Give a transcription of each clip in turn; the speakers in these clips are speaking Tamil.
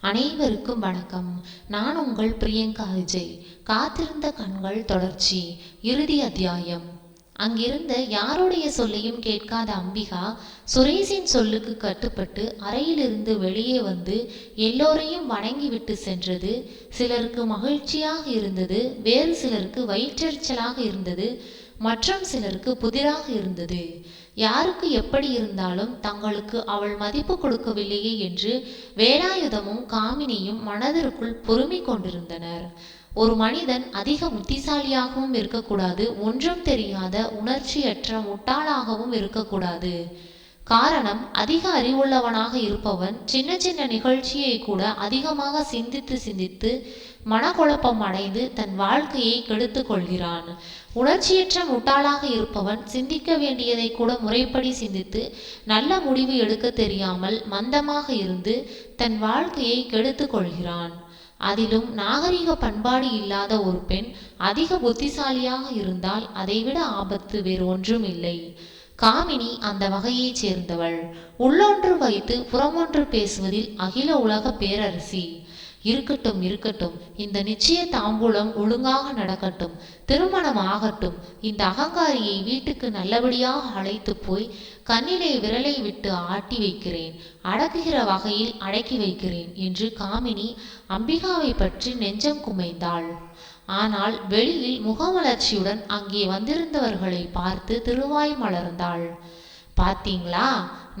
அனைவருக்கும் வணக்கம். நான் உங்கள் பிரியங்கா விஜய். காத்திருந்த கண்கள் தொடர்ச்சி. இறுதி அத்தியாயம். அங்கிருந்த யாருடைய சொல்லையும் கேட்காத அம்பிகா சுரேஷின் சொல்லுக்கு கட்டுப்பட்டு அறையிலிருந்து வெளியே வந்து எல்லோரையும் வணங்கிவிட்டு சென்றது. சிலருக்கு மகிழ்ச்சியாக இருந்தது வேறு சிலருக்கு வயிற்றெரிச்சலாக இருந்தது மற்றும் சிலருக்கு புதிராக இருந்தது. யாருக்கு எப்படி இருந்தாலும் தங்களுக்கு அவள் மதிப்பு கொடுக்கவில்லையே என்று வேலாயுதமும் காமினியும் மனதிற்குள் பொறுமை கொண்டிருந்தனர். ஒரு மனிதன் அதிக புத்திசாலியாகவும் இருக்கக்கூடாது ஒன்றும் தெரியாத உணர்ச்சியற்ற முட்டாளாகவும் இருக்கக்கூடாது. காரணம் அதிக அறிவுள்ளவனாக இருப்பவன் சின்ன சின்ன நிகழ்ச்சியை கூட அதிகமாக சிந்தித்து சிந்தித்து மனக்குழப்பம் அடைந்து தன் வாழ்க்கையை கெடுத்து கொள்கிறான். உணர்ச்சியற்ற முட்டாளாக இருப்பவன் சிந்திக்க வேண்டியதை கூட முறைப்படி சிந்தித்து நல்ல முடிவு எடுக்க தெரியாமல் மந்தமாக இருந்து தன் வாழ்க்கையை கெடுத்து கொள்கிறான். அதிலும் நாகரிக பண்பாடு இல்லாத ஒரு பெண் அதிக புத்திசாலியாக இருந்தால் அதைவிட ஆபத்து வேறு ஒன்றும் இல்லை காமினி அந்த வகையைச் சேர்ந்தவள். உள்ளொன்று வைத்து புறமொன்று பேசுவதில் அகில உலக பேரரசி. இருக்கட்டும் இருக்கட்டும். இந்த நிச்சய தாம்பூலம் ஒழுங்காக நடக்கட்டும் திருமணம் ஆகட்டும் இந்த அகங்காரியை வீட்டுக்கு நல்லபடியாக அழைத்து போய் கண்ணிலே விரலை விட்டு ஆட்டி வைக்கிறேன் அடக்குகிற வகையில் அடக்கி வைக்கிறேன் என்று காமினி அம்பிகாவை பற்றி நெஞ்சம் குமைந்தாள். ஆனால் வெளியில் முகமலர்ச்சியுடன் அங்கே வந்திருந்தவர்களை பார்த்து திருவாய் மலர்ந்தாள். பார்த்தீங்களா?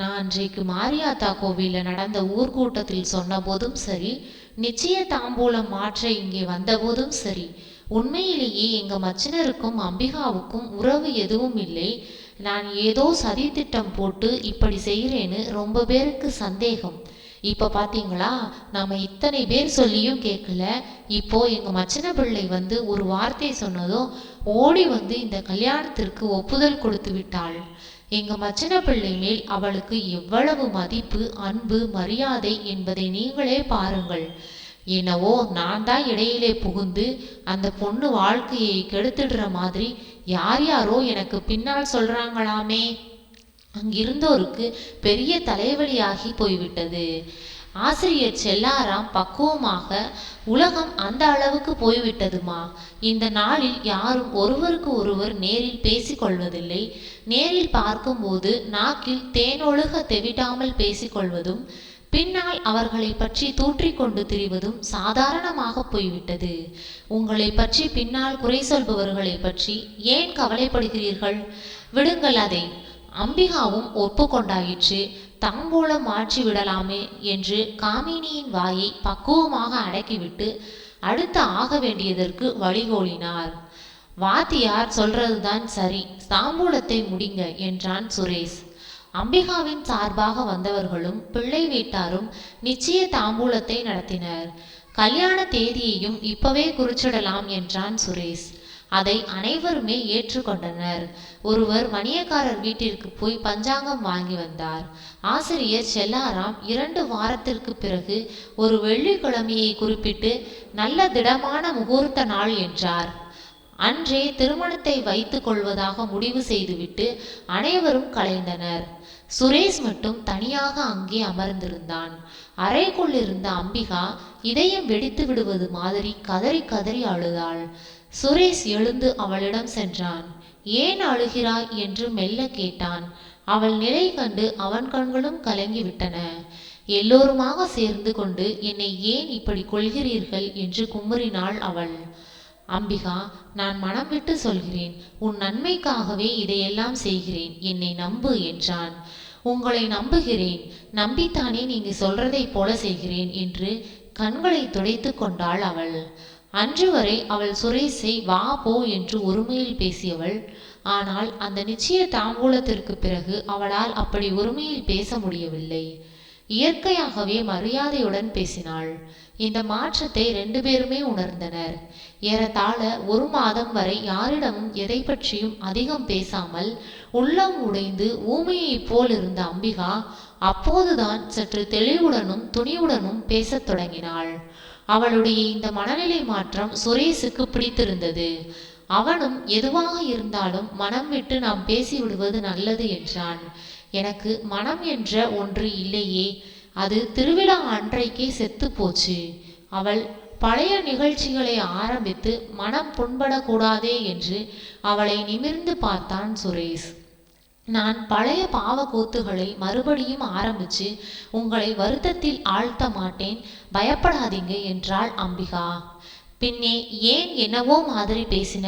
நான் அன்றைக்கு மாரியாத்தா கோவிலில் நடந்த ஊர்கூட்டத்தில் சொன்ன போதும் சரி நிச்சய தாம்பூலம் மாற்ற இங்கே வந்தபோதும் சரி. உண்மையிலேயே எங்க மச்சினருக்கும் அம்பிகாவுக்கும் உறவு எதுவும் இல்லை. நான் ஏதோ சதி திட்டம் போட்டு இப்படி செய்கிறேன்னு ரொம்ப பேருக்கு சந்தேகம். இப்போ பார்த்தீங்களா நாம் இத்தனை பேர் சொல்லியும் கேட்கல இப்போ எங்கள் மச்சின பிள்ளை வந்து ஒரு வார்த்தை சொன்னதும் ஓடி வந்து இந்த கல்யாணத்திற்கு ஒப்புதல் கொடுத்து விட்டாள். எங்க மச்சின பிள்ளை மேல் அவளுக்கு எவ்வளவு மதிப்பு அன்பு மரியாதை என்பதை நீங்களே பாருங்கள். என்னவோ நான் தான் இடையிலே புகுந்து அந்த பொண்ணு வாழ்க்கையை கெடுத்துடுற மாதிரி யார் யாரோ எனக்கு பின்னால் சொல்றாங்களாமே. அங்கிருந்தோருக்கு பெரிய தலைவலியாகி போய்விட்டது. ஆசிரியர் செல்லாராம் பக்குவமாக உலகம் அந்த அளவுக்கு போய்விட்டதுமா? இந்த நாளில் யாரும் ஒருவருக்கு ஒருவர் நேரில் பேசிக்கொள்வதில்லை நேரில் பார்க்கும்போது நாக்கில் தேனொழுக தெவிட்டாமல் பேசிக்கொள்வதும் பின்னால் அவர்களை பற்றி தூற்றிக்கொண்டு திரிவதும் சாதாரணமாக போய்விட்டது. உங்களை பற்றி பின்னால் குறை சொல்பவர்களை பற்றி ஏன் கவலைப்படுகிறீர்கள்? விடுங்கள் அதை. அம்பிகாவும் ஒப்புக்கொண்டாயிற்று. தாம்பூலம் மாற்றி விடலாமே என்று காமினியின் வாயை பக்குவமாக அடக்கிவிட்டு அடுத்து ஆக வேண்டியதற்கு வழிகோலினார். வாத்தியார் சொல்றதுதான் சரி தாம்பூலத்தை முடிங்க என்றான் சுரேஷ். அம்பிகாவின் சார்பாக வந்தவர்களும் பிள்ளை வீட்டாரும் நிச்சய தாம்பூலத்தை நடத்தினர். கல்யாண தேதியையும் இப்பவே குறிச்சிடலாம் என்றான் சுரேஷ். அதை அனைவருமே ஏற்றுக்கொண்டனர். ஒருவர் மணியக்காரர் வீட்டிற்கு போய் பஞ்சாங்கம் வாங்கி வந்தார். ஆசிரியர் செல்லாராம் இரண்டு வாரத்திற்கு பிறகு ஒரு வெள்ளிக்கிழமையை குறிப்பிட்டு நல்ல திடமான முகூர்த்த நாள் என்றார். அன்றே திருமணத்தை வைத்துக் கொள்வதாக முடிவு செய்துவிட்டு அனைவரும் கலைந்தனர். சுரேஷ் மட்டும் தனியாக அங்கே அமர்ந்திருந்தான். அறைக்குள் இருந்த அம்பிகா இதயம் வெடித்து விடுவது மாதிரி கதறி கதறி அழுதாள். சுரேஷ் எழுந்து அவளிடம் சென்றான். ஏன் அழுகிறாய்? என்று மெல்ல கேட்டான். அவள் நிலை கண்டு அவன் கண்களும் கலங்கிவிட்டன. எல்லோருமாக சேர்ந்து கொண்டு என்னை ஏன் இப்படி கொள்கிறீர்கள் என்று குமுறினாள் அவள். அம்பிகா நான் மனம் விட்டு சொல்கிறேன். உன் நன்மைக்காகவே இதையெல்லாம் செய்கிறேன். என்னை நம்பு என்றான். உங்களை நம்புகிறேன். நம்பித்தானே நீங்க சொல்றதை போல செய்கிறேன் என்று கண்களை துடைத்து கொண்டாள் அவள். அன்று வரை அவள் சுரேஷை வா போ என்று ஒருமையில் பேசியவள். ஆனால் அந்த நிச்சய தாம்பூலத்திற்கு பிறகு அவளால் அப்படி ஒருமையில் பேச முடியவில்லை. இயற்கையாகவே மரியாதையுடன் பேசினாள். இந்த மாற்றத்தை ரெண்டு பேருமே உணர்ந்தனர். ஏறத்தாழ ஒரு மாதம் வரை யாரிடமும் எதை பற்றியும் அதிகம் பேசாமல் உள்ளம் உடைந்து ஊமையைப் போல் இருந்த அம்பிகா அப்போதுதான் சற்று தெளிவுடனும் துணிவுடனும் பேசத் தொடங்கினாள். அவளுடைய இந்த மனநிலை மாற்றம் சுரேஷுக்கு பிடித்திருந்தது. அவனும் எதுவாக இருந்தாலும் மனம் விட்டு நாம் பேசிவிடுவது நல்லது என்றான். எனக்கு மனம் என்ற ஒன்று இல்லையே அது திருவிழா அன்றைக்கே செத்து போச்சு அவள் பழைய நிகழ்ச்சிகளை ஆரம்பித்து மனம் புண்படக்கூடாதே என்று அவளை நிமிர்ந்து பார்த்தான் சுரேஷ். நான் பழைய பாவ கூத்துகளை மறுபடியும் ஆரம்பிச்சு உங்களை வருத்தத்தில் ஆழ்த்த மாட்டேன் பயப்படாதீங்க என்றாள் அம்பிகா. பின்னே ஏன் என்னவோ மாதிரி பேசின?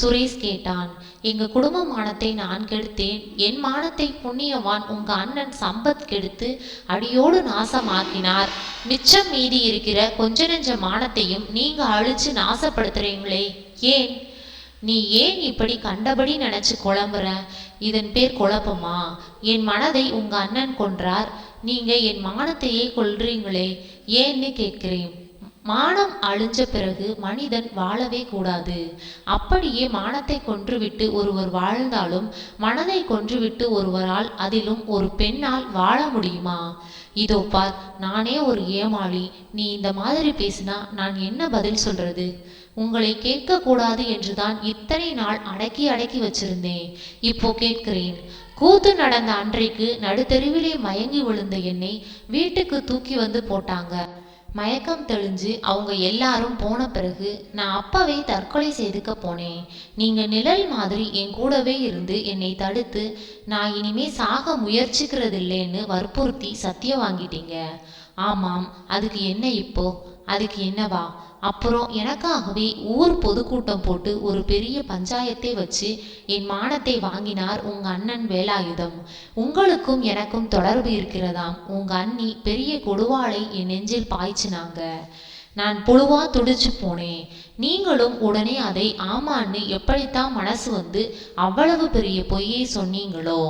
சுரேஷ் கேட்டான். எங்க குடும்ப மானத்தை நான் கெடுத்தேன். என் மானத்தை புண்ணியவான் உங்க அண்ணன் சம்பத் கெடுத்து அடியோடு நாசமாக்கினார். மிச்சம் மீதி இருக்கிற கொஞ்ச நெஞ்ச மானத்தையும் நீங்க அழிச்சு நாசப்படுத்துறீங்களே. ஏன்? நீ ஏன் இப்படி கண்டபடி நினைச்சு குழம்புற? இதன் பேர் குழப்பமா? என் மனதை உங்க அண்ணன் கொன்றார். நீங்க என் மானத்தையே கொல்றீங்களே ஏன்னு கேட்கிறேன். மானம் அழிஞ்ச பிறகு மனிதன் வாழவே கூடாது. அப்படியே மானத்தை கொன்றுவிட்டு ஒருவர் வாழ்ந்தாலும் மனதை கொன்றுவிட்டு ஒருவரால் அதிலும் ஒரு பெண்ணால் வாழ முடியுமா? இதோ பார் நானே ஒரு ஏமாளி. நீ இந்த மாதிரி பேசினா நான் என்ன பதில் சொல்றது? உங்களை கேட்கக்கூடாது என்றுதான் இத்தனை நாள் அடக்கி அடக்கி வச்சிருந்தேன். இப்போ கேட்கிறேன். கூத்து நடந்த அன்றைக்கு நடுத்தெருவிலே மயங்கி விழுந்த என்னை வீட்டுக்கு தூக்கி வந்து போட்டாங்க. மயக்கம் தெளிஞ்சு அவங்க எல்லாரும் போன பிறகு நான் அப்பவே தற்கொலை செய்துக்க போனேன். நீங்க நிழல் மாதிரி என் கூடவே இருந்து என்னை தடுத்து நான் இனிமே சாக முயற்சிக்கிறதில்லைன்னு வற்புறுத்தி சத்தியம் வாங்கிட்டீங்க. ஆமாம் அதுக்கு என்ன இப்போ? அதுக்கு என்னவா? அப்புறம் எனக்காகவே ஊர் பொதுக்கூட்டம் போட்டு ஒரு பெரிய பஞ்சாயத்தை வச்சு என் மானத்தை வாங்கினார் உங்க அண்ணன் வேலாயுதம். உங்களுக்கும் எனக்கும் தொடர்பு இருக்கிறதாம். உங்க அண்ணி பெரிய கொடுவாளை என் நெஞ்சில் பாய்ச்சினாங்க. நான் புழுவா துடிச்சு போனேன். நீங்களும் உடனே அதை ஆமான்னு எப்படித்தான் மனசு வந்து அவ்வளவு பெரிய பொய்யை சொன்னீங்களோ?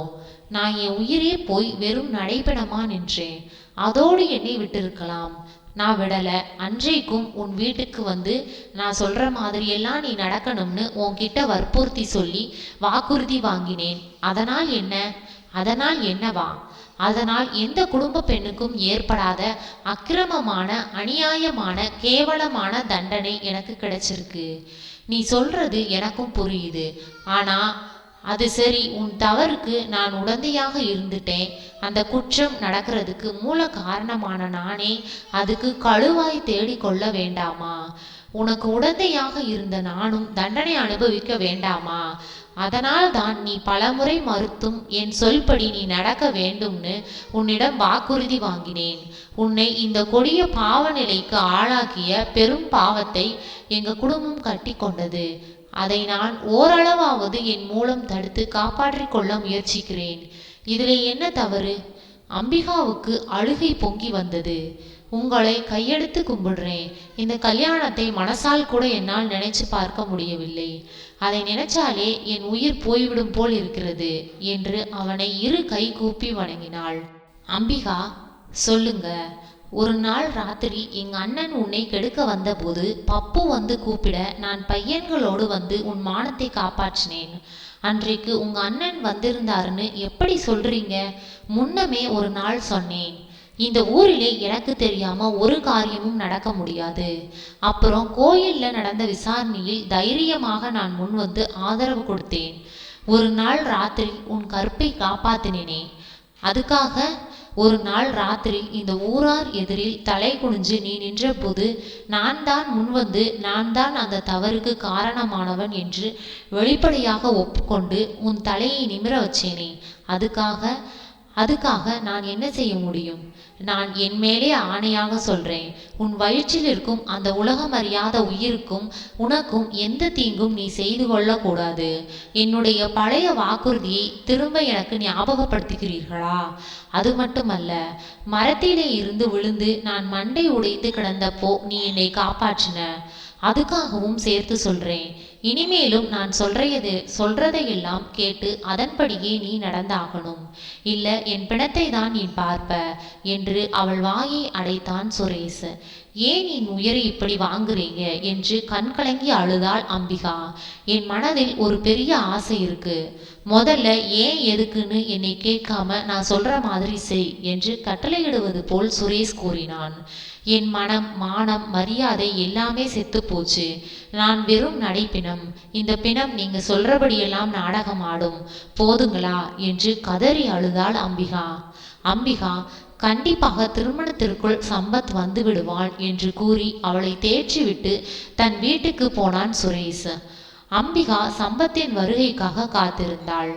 நான் என் உயிரே போய் வெறும் நடைபெணமா நின்றேன். அதோடு என்னை விட்டிருக்கலாம். நான் விடலை. அன்றைக்கும் உன் வீட்டுக்கு வந்து நான் சொல்கிற மாதிரியெல்லாம் நீ நடக்கணும்னு உன்கிட்ட வற்புறுத்தி சொல்லி வாக்குறுதி வாங்கினேன். அதனால் என்ன? அதனால் என்னவா? அதனால் எந்த குடும்ப பெண்ணுக்கும் ஏற்படாத அக்கிரமமான அநியாயமான கேவலமான தண்டனை எனக்கு கிடைச்சிருக்கு. நீ சொல்றது எனக்கும் புரியுது. ஆனால் அது சரி உன் தவறுக்கு நான் உடந்தையாக இருந்துட்டேன். அந்த குற்றம் நடக்கிறதுக்கு மூல காரணமான நானே அதுக்கு கழுவாய் தேடிக்கொள்ள வேண்டாமா? உனக்கு உடந்தையாக இருந்த நானும் தண்டனை அனுபவிக்க வேண்டாமா? அதனால் தான் நீ பலமுறை மறுத்தும் என் சொல்படி நீ நடக்க வேண்டும்னு உன்னிடம் வாக்குறுதி வாங்கினேன். உன்னை இந்த கொடிய பாவ நிலைக்கு ஆளாக்கிய பெரும் பாவத்தை எங்க குடும்பம் கட்டி கொண்டது. அதை நான் ஓரளவாவது என் மூலம் தடுத்து காப்பாற்றிக் கொள்ள முயற்சிக்கிறேன். இதில் என்ன தவறு? அம்பிகாவுக்கு அழுகை பொங்கி வந்தது. உங்களை கையெடுத்து கும்பிடுறேன். இந்த கல்யாணத்தை மனசால் கூட என்னால் நினைச்சு பார்க்க முடியவில்லை. அதை நினைச்சாலே என் உயிர் போய்விடும் போல் இருக்கிறது என்று அவனை இரு கை கூப்பி வணங்கினாள். அம்பிகா சொல்லுங்க. ஒரு நாள் ராத்திரி எங்க அண்ணன் உன்னை கெடுக்க வந்தபோது பப்பு வந்து கூப்பிட நான் பையன்களோடு வந்து உன் மானத்தை காப்பாற்றினேன். அன்றைக்கு உங்க அண்ணன் வந்திருந்தாருன்னு எப்படி சொல்றீங்க? முன்னமே ஒரு நாள் சொன்னேன். இந்த ஊரிலே எனக்கு தெரியாம ஒரு காரியமும் நடக்க முடியாது. அப்புறம் கோயில்ல நடந்த விசாரணையில் தைரியமாக நான் முன் வந்து ஆதரவு கொடுத்தேன். ஒரு நாள் ராத்திரி உன் கற்பை காப்பாத்தினேனே. அதுக்காக ஒரு நாள் ராத்திரி இந்த ஊரார் எதிரில் தலை குனிஞ்சு நீ நின்றபோது நான் தான் முன்வந்து நான் தான் அந்த தவறுக்கு காரணமானவன் என்று வெளிப்படையாக ஒப்புக்கொண்டு உன் தலையை நிமிர வச்சேனே. அதுக்காக அதுக்காக நான் என்ன செய்ய முடியும்? நான் என் மேலே ஆணையாக சொல்றேன். உன் வயிற்றில் இருக்கும் அந்த உலகம் அறியாத உயிருக்கும் உனக்கும் எந்த தீங்கும் நீ செய்து கொள்ளக்கூடாது. என்னுடைய பழைய வாக்குறுதியை திரும்ப எனக்கு ஞாபகப்படுத்துகிறீர்களா? அது மட்டுமல்ல மரத்திலே இருந்து விழுந்து நான் மண்டை உடைத்து கிடந்தப்போ நீ என்னை காப்பாற்றின. அதுக்காகவும் சேர்த்து சொல்றேன். இனிமேலும் நான் சொல்றையது சொல்றதையெல்லாம் கேட்டு அதன்படியே நீ நடந்தாகணும். இல்ல என் பிணத்தை தான் நீ பார்ப்ப என்று அவள் வாயை அடைத்தான் சுரேஷ். ஏன் என் உயிரை இப்படி வாங்குறீங்க? என்று கண் கலங்கி அழுதாள் அம்பிகா. என் மனதில் ஒரு பெரிய ஆசை இருக்கு. முதல்ல ஏன் எதுக்குன்னு என்னை கேட்காம நான் சொல்ற மாதிரி செய் என்று கட்டளையிடுவது போல் சுரேஷ் கூறினான். என் மனம் மானம் மரியாதை எல்லாமே செத்து போச்சு நான் வெறும் நடைப்பிணம். இந்த பிணம் நீங்க சொல்றபடியெல்லாம் நாடகம் ஆடும். போதுங்களா? என்று கதறி அழுதாள் அம்பிகா. அம்பிகா கண்டிப்பாக திருமணத்திற்குள் சம்பத் வந்து விடுவான் என்று கூறி அவளை தேற்றிவிட்டு தன் வீட்டுக்கு போனான் சுரேஷ். அம்பிகா சம்பத்தின் வருகைக்காக காத்திருந்தாள்.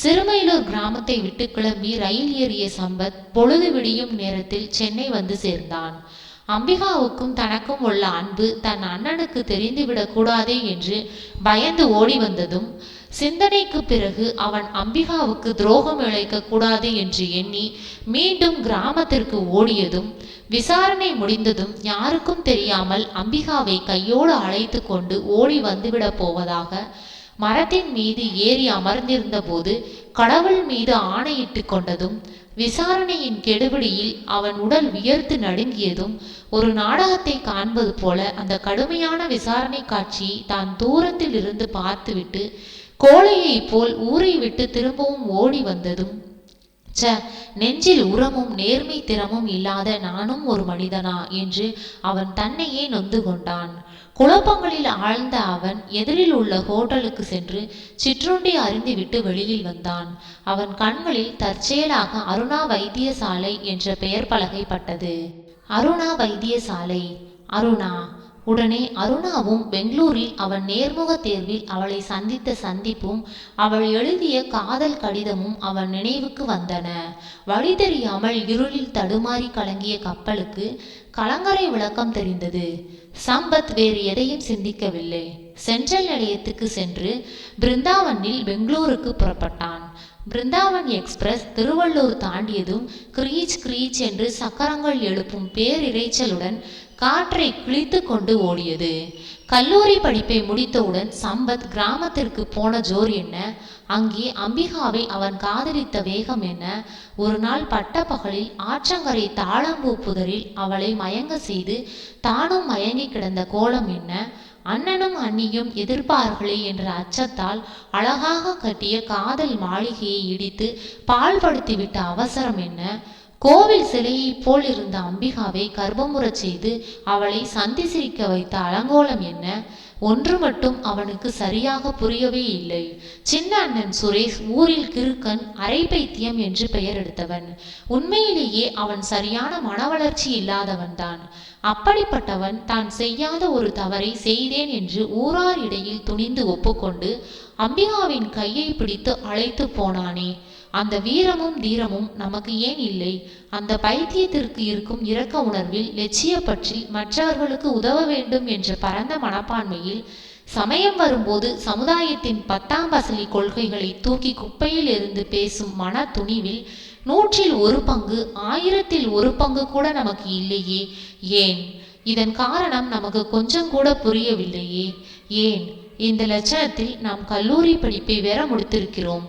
சிறுமையிலூர் கிராமத்தை விட்டு கிளம்பி ரயில் ஏறிய சம்பத் பொழுது விடியும் நேரத்தில் சென்னை வந்து சேர்ந்தான். அம்பிகாவுக்கும் தனக்கும் உள்ள அன்பு தன் அண்ணனுக்கு தெரிந்துவிடக் கூடாதே என்று பயந்து ஓடி வந்ததும் சிந்தனைக்கு பிறகு அவன் அம்பிகாவுக்கு துரோகம் இழைக்க கூடாது என்று எண்ணி மீண்டும் கிராமத்திற்கு ஓடியதும் விசாரணை முடிந்ததும் யாருக்கும் தெரியாமல் அம்பிகாவை கையோடு அழைத்து கொண்டு ஓடி வந்துவிடப் போவதாக மரத்தின் மீது ஏறி அமர்ந்திருந்த போது கடவுள் மீது ஆணையிட்டு கொண்டதும் விசாரணையின் கெடுபிடியில் அவன் உடல் வியர்த்து நடுங்கியதும் ஒரு நாடகத்தை காண்பது போல அந்த கடுமையான விசாரணை காட்சியை தான் தூரத்தில் இருந்து பார்த்துவிட்டு கோழையைப் போல் ஊரை விட்டு திரும்பவும் ஓடி வந்ததும் ச்ச நெஞ்சில் உரமும் நேர்மை திறமும் இல்லாத நானும் ஒரு மனிதனா? என்று அவன் தன்னையே நொந்து கொண்டான். குழப்பங்களில் ஆழ்ந்த அவன் எதிரில் உள்ள ஹோட்டலுக்கு சென்று சிற்றுண்டி அறிந்துவிட்டு வெளியில் வந்தான். அவன் கண்களில் தற்செயலாக அருணா வைத்தியசாலை என்ற பெயர் பலகைப்பட்டது. அருணா வைத்தியசாலை அருணா உடனே அருணாவும் பெங்களூரில் அவன் நேர்முக தேர்வில் அவளை சந்தித்த சந்திப்பும் அவள் எழுதிய காதல் கடிதமும் அவன் நினைவுக்கு வந்தன. வழி தெரியாமல் இருளில் தடுமாறி கலங்கிய கப்பலுக்கு கலங்கரை விளக்கம் தெரிந்தது. சம்பத் வேறு எதையும் சிந்திக்கவில்லை. சென்ட்ரல் நிலையத்துக்கு சென்று பிருந்தாவனில் பெங்களூருக்கு புறப்பட்டான். பிருந்தாவன் எக்ஸ்பிரஸ் திருவள்ளூர் தாண்டியதும் கிரீச் கிரீச் என்று சக்கரங்கள் எழுப்பும் பேரிரைச்சலுடன் காற்றை கிழித்து கொண்டு ஓடியது. கல்லூரி படிப்பை முடித்தவுடன் சம்பத் கிராமத்திற்கு போன ஜோர் என்ன? அங்கே அம்பிகாவை அவன் காதலித்த வேகம் என்ன? ஒரு நாள் பட்டப்பகலில் ஆற்றங்கரை தாழம்பூ புதரில் அவளை மயங்க செய்து தானும் மயங்கி கிடந்த கோலம் என்ன? அண்ணனும் அண்ணியும் எதிர்ப்பார்களே என்ற அச்சத்தால் அழகாக கட்டிய காதல் மாளிகையை இடித்து பால்படுத்திவிட்ட அவசரம் என்ன? கோவில் சிலையைப் போல் இருந்த அம்பிகாவை கர்ப்பமுறச் செய்து அவளை சந்தி சிரிக்க வைத்த அலங்கோலம் என்ன? ஒன்று மட்டும் அவனுக்கு சரியாக புரியவே இல்லை. சின்ன அண்ணன் சுரேஷ் ஊரில் கிறுக்கன் அரை பைத்தியம் என்று பெயர் எடுத்தவன். உண்மையிலேயே அவன் சரியான மனவளர்ச்சி இல்லாதவன்தான் அப்படிப்பட்டவன் தான் செய்யாத ஒரு தவறை செய்தேன் என்று ஊரார் இடையில் துணிந்து ஒப்புக்கொண்டு அம்பிகாவின் கையை பிடித்து அழைத்து போனானே. அந்த வீரமும் தீரமும் நமக்கு ஏன் இல்லை? அந்த பைத்தியத்திற்கு இருக்கும் இரக்க உணர்வில் லட்சிய பற்றி மற்றவர்களுக்கு உதவ வேண்டும் என்ற பரந்த மனப்பான்மையில் சமயம் வரும்போது சமுதாயத்தின் பத்தாம் பசலி கொள்கைகளை தூக்கி குப்பையில் இருந்து பேசும் மன துணிவில் நூற்றில் ஒரு பங்கு ஆயிரத்தில் ஒரு பங்கு கூட நமக்கு இல்லையே. ஏன்? இதன் காரணம் நமக்கு கொஞ்சம் கூட புரியவில்லையே. ஏன்? இந்த லட்சணத்தில் நாம் கல்லூரி படிப்பை வேற முடித்திருக்கிறோம்.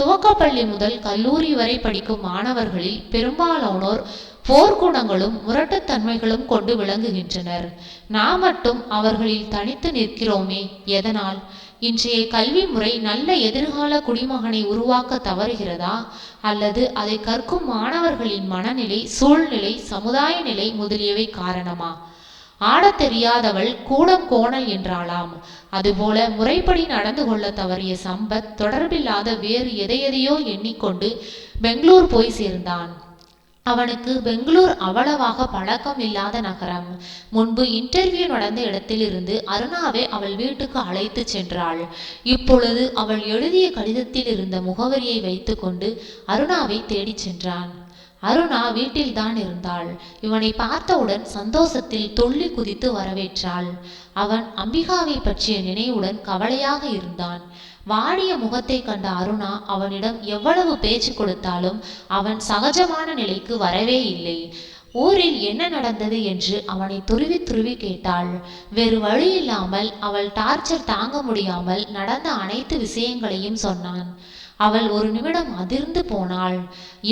துவக்கப்பள்ளி முதல் கல்லூரி வரை படிக்கும் மாணவர்களில் பெரும்பாலானோர் போர்க்குணங்களும் முரட்டுத்தன்மைகளும் கொண்டு விளங்குகின்றனர். நாம் மட்டும் அவர்களில் தனித்து நிற்கிறோமே எதனால்? இன்றைய கல்வி முறை நல்ல எதிர்கால குடிமகனை உருவாக்க தவறுகிறதா? அல்லது அதை கற்கும் மாணவர்களின் மனநிலை சூழ்நிலை சமுதாய நிலை முதலியவை காரணமா? ஆடத் தெரியாதவள் கூடம் கோணல் என்றாளாம். அதுபோல முறைப்படி நடந்து கொள்ள தவறிய சம்பத் தொடர்பில்லாத வேறு எதையெதையோ எண்ணிக்கொண்டு பெங்களூர் போய் சேர்ந்தான். அவனுக்கு பெங்களூர் அவ்வளவாக பழக்கம் இல்லாத நகரம். முன்பு இன்டர்வியூ நடந்த இடத்திலிருந்து அருணாவை அவள் வீட்டுக்கு அழைத்து சென்றாள். இப்பொழுது அவள் எழுதிய கடிதத்தில் இருந்த முகவரியை வைத்துக்கொண்டு அருணாவை தேடிச் சென்றான். அருணா வீட்டில்தான் இருந்தாள். இவனை பார்த்தவுடன் சந்தோஷத்தில் துள்ளி குதித்து வரவேற்றாள். அவன் அம்பிகாவை பற்றிய நினைவுடன் கவலையாக இருந்தான். வாடிய முகத்தை கண்ட அருணா அவனிடம் எவ்வளவு பேச்சு கொடுத்தாலும் அவன் சகஜமான நிலைக்கு வரவே இல்லை. ஊரில் என்ன நடந்தது என்று அவனை துருவி துருவி கேட்டாள். வேறு வழி இல்லாமல் அவள் டார்ச்சர் தாங்க முடியாமல் நடந்த அனைத்து விஷயங்களையும் சொன்னான். அவள் ஒரு நிமிடம் அதிர்ந்து போனாள்.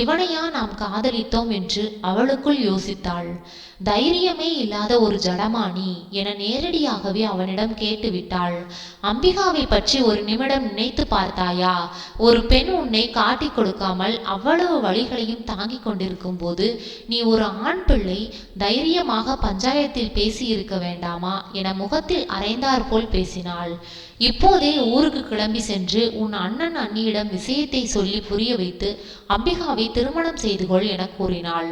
இவனையா நாம் காதலித்தோம் என்று அவளுக்குள் யோசித்தாள். தைரியமே இல்லாத ஒரு ஜடமானி என நேரடியாகவே அவனிடம் கேட்டுவிட்டாள். அம்பிகாவை பற்றி ஒரு நிமிடம் நினைத்து பார்த்தாயா? ஒரு பெண் உன்னை காட்டிக் கொடுக்காமல் அவ்வளவு வழிகளையும் தாங்கிக் கொண்டிருக்கும் போது நீ ஒரு ஆண் பிள்ளை தைரியமாக பஞ்சாயத்தில் பேசியிருக்க வேண்டாமா? என முகத்தில் அரைந்தார் போல் பேசினாள். இப்போதே ஊருக்கு கிளம்பி சென்று உன் அண்ணன் அண்ணியிடம் விஷயத்தை சொல்லி புரிய வைத்து அம்பிகாவை திருமணம் செய்து கொள் என கூறினாள்.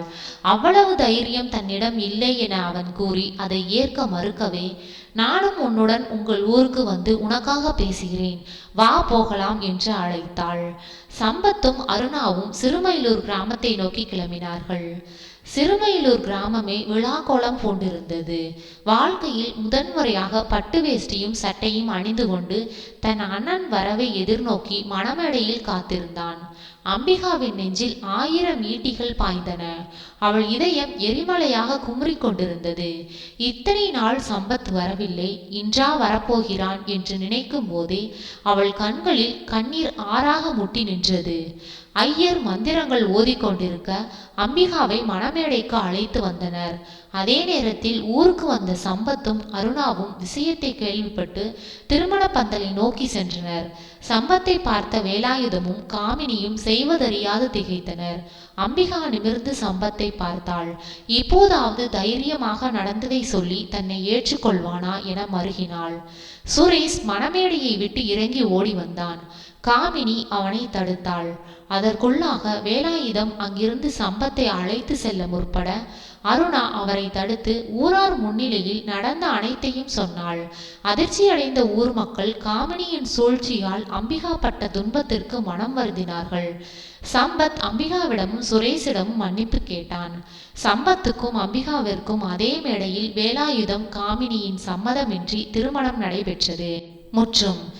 அவ்வளவு தைரியம் தன்னிடம் இல்லை என அவன் கூறி அதை ஏற்க மறுக்கவே நானும் உன்னுடன் உங்கள் ஊருக்கு வந்து உனக்காக பேசுகிறேன். வா போகலாம் என்று அழைத்தாள். சம்பத்தும் அருணாவும் சிறுமயிலூர் கிராமத்தை நோக்கி கிளம்பினார்கள். சிறுமயிலூர் கிராமமே விழாக்கோலம் பூண்டிருந்தது. வாழ்க்கையில் முதன்முறையாக பட்டு வேஷ்டியும் சட்டையும் அணிந்து கொண்டு தன் அண்ணன் வரவை எதிர்நோக்கி மணமேடையில் காத்திருந்தான். அம்பிகாவின் நெஞ்சில் ஆயிரம் ஈட்டிகள் பாய்ந்தன. அவள் இதயம் எரிமலையாக குமுறிக் கொண்டிருந்தது இத்தனை நாள் சம்பத் வரவில்லை. இன்றா வரப்போகிறான் என்று நினைக்கும் போதே அவள் கண்களில் கண்ணீர் ஆறாக முட்டி நின்றது. ஐயர் மந்திரங்கள் ஓதிக்கொண்டிருக்க அம்பிகாவை மணமேடைக்கு அழைத்து வந்தனர். அதே நேரத்தில் ஊருக்கு வந்த சம்பத்தும் அருணாவும் விஷயத்தை கேள்விப்பட்டு திருமண பந்தலை நோக்கி சென்றனர். சம்பத்தை பார்த்த வேலாயுதமும் காமினியும் செய்வதறியாது திகைத்தனர். அம்பிகா நிமிர்ந்து சம்பத்தை பார்த்தாள். இப்போதாவது தைரியமாக நடந்ததை சொல்லி தன்னை ஏற்றுக்கொள்வானா என மருகினாள். சுரேஷ் மணமேடையை விட்டு இறங்கி ஓடி வந்தான். காமினி அவனை தடுத்தாள். அதற்குள்ளாக வேலாயுதம் அங்கிருந்து சம்பத்தை அழைத்து செல்ல முற்பட அருணா அவரை தடுத்து ஊரார் முன்னிலையில் நடந்த அனைத்தையும் சொன்னாள். அதிர்ச்சியடைந்த ஊர் மக்கள் காமினியின் சூழ்ச்சியால் அம்பிகா பட்ட துன்பத்திற்கு மனம் வருந்தினார்கள். சம்பத் அம்பிகாவிடமும் சுரேஷிடமும் மன்னிப்பு கேட்டான். சம்பத்துக்கும் அம்பிகாவிற்கும் அதே மேடையில் வேலாயுதம் காமினியின் சம்மதமின்றி திருமணம் நடைபெற்றது. முற்றும்